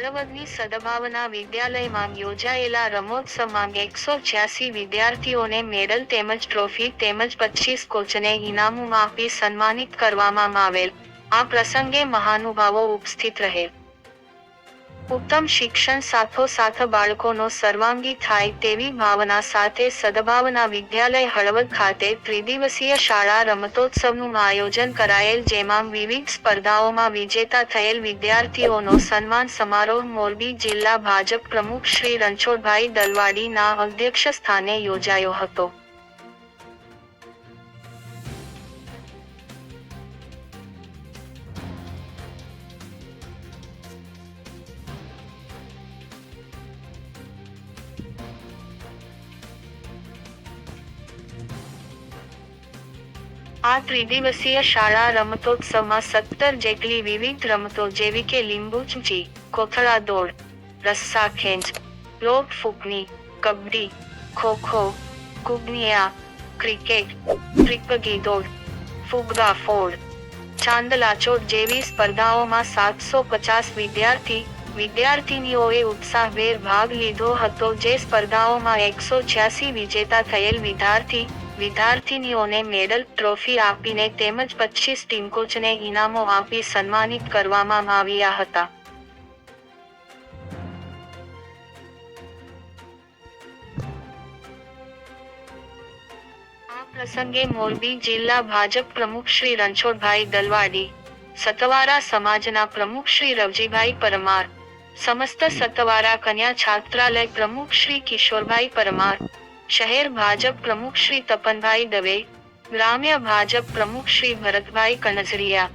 સદભાવના વિદ્યાલયમાં યોજાયેલા રમોત્સવમાં એકસો છ્યાસી વિદ્યાર્થીઓને મેડલ તેમજ ટ્રોફી તેમજ પચીસ કોચને ઇનામો આપી સન્માનિત કરવામાં આવેલ. આ પ્રસંગે મહાનુભાવો ઉપસ્થિત રહેલ ઉત્તમ શિક્ષણ સાથોસાથ બાળકોનો સર્વાંગી થાય તેવી ભાવના સાથે સદભાવના વિદ્યાલય હળવદ ખાતે ત્રિદિવસીય શાળા રમતોત્સવનું આયોજન કરાયેલ, જેમાં વિવિધ સ્પર્ધાઓમાં વિજેતા થયેલ વિદ્યાર્થીઓનો સન્માન સમારોહ મોરબી જિલ્લા ભાજપ પ્રમુખ શ્રી રણછોડભાઈ દલવાડીના અધ્યક્ષ સ્થાને યોજાયો હતો. આ ત્રિદિવસીય શાળા રમતોત્સવમાં સત્તર જેટલી વિવિધ રમતો જેવી કે લીંબુ ચૂચી કોથળા દોડ, રસ્સા ખેંચ, લોટ ફૂકની કબડ્ડી ખો ખો કુગનિયા ક્રિકેટ, ત્રિપગી દોડ ફુગા ફોડ ચાંદલાચોટ જેવી સ્પર્ધાઓમાં સાતસો પચાસ વિદ્યાર્થી વિદ્યાર્થીનીઓએ ઉત્સાહભેર ભાગ લીધો હતો જે સ્પર્ધાઓમાં એકસો છ્યાસી વિજેતા થયેલ વિદ્યાર્થી વિદ્યાર્થીનીઓને મેડલ, ટ્રોફી આપીને તેમજ પચીસ ટીમ કોચને ઇનામો આપી સન્માનિત કરવામાં આવ્યા હતા. આ પ્રસંગે મોરબી જિલ્લા ભાજપ પ્રમુખ શ્રી રણછોડભાઈ દલવાડી, સતવારા સમાજના પ્રમુખ શ્રી રવજીભાઈ પરમાર, સમસ્ત સતવારા કન્યા છાત્રાલય પ્રમુખ શ્રી કિશોરભાઈ પરમાર શહેર ભાજપ પ્રમુખ શ્રી તપનભાઈ દવે, ગ્રામ્ય ભાજપ પ્રમુખ શ્રી ભરતભાઈ કનઝરિયા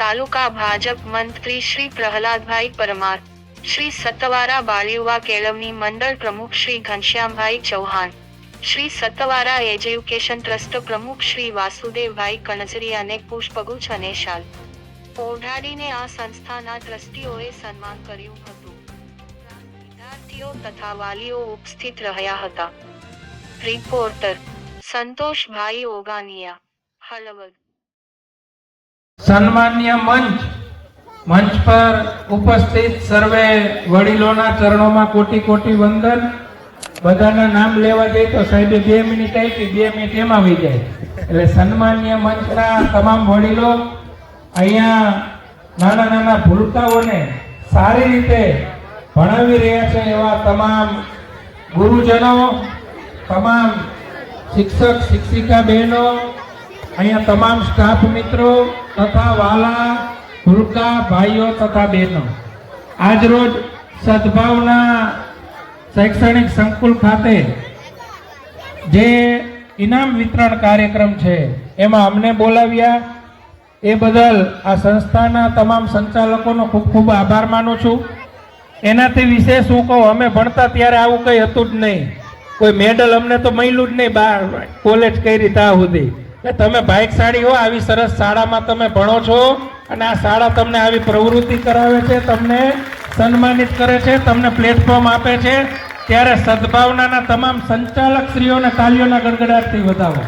તાલુકા ભાજપ મંત્રી શ્રી પ્રહલાદભાઈ પરમાર, શ્રી સતવારા બાળયુવા કેળવણી મંડળ પ્રમુખ શ્રી ઘનશ્યામભાઈ ચૌહાણ, શ્રી સતવારા એજ્યુકેશન ટ્રસ્ટ પ્રમુખ શ્રી વાસુદેવભાઈ કણઝરિયાને પુષ્પગુચ્છ અને શાલ. ઓઢાડીને આ સંસ્થાના ટ્રસ્ટીઓએ સન્માન કર્યું હતું. વિદ્યાર્થીઓ તથા વાલીઓ ઉપસ્થિત રહ્યા હતા. રિપોર્ટર સંતોષભાઈ ઓગાનિયા હલવદ સન્માન્ય મંચ મંચ પર ઉપસ્થિત સર્વે વડીલોના ચરણોમાં કોટી કોટી વંદન. બધાના નામ લેવા જઈએ તો સાહેબે બે મિનિટ આપી, બે મિનિટ એમાં આવી જાય. એટલે સન્માન્ય મંચના તમામ વડીલો અહીંયા નાના નાના ભૂલકાઓને સારી રીતે ભણાવી રહ્યા છે એવા તમામ ગુરુજનો તમામ શિક્ષક, શિક્ષિકા બહેનો, અહીંયા તમામ સ્ટાફ મિત્રો તથા વાલા ભૂલકા ભાઈઓ તથા બહેનો. આજરોજ સદભાવના શૈક્ષણિક સંકુલ ખાતે જે ઇનામ વિતરણ કાર્યક્રમ છે, એમાં અમને બોલાવ્યા. એ બદલ આ સંસ્થાના તમામ સંચાલકોનો ખૂબ ખૂબ આભાર માનું છું. એનાથી વિશેષ હું કહું, અમે ભણતા ત્યારે આવું કંઈ હતું જ નહીં. કોઈ મેડલ અમને તો મળ્યું જ નહીં બહાર કોલેજ કરી ત્યાં સુધી. તમે તમે સાડી હો, આવી સરસ શાળામાં તમે ભણો છો અને આ શાળા તમને આવી પ્રવૃત્તિ કરાવે છે, તમને સન્માનિત કરે છે, તમને પ્લેટફોર્મ આપે છે. ત્યારે સદભાવનાના તમામ સંચાલક શ્રીઓને તાલીઓના ગડગડાટથી વધાવો.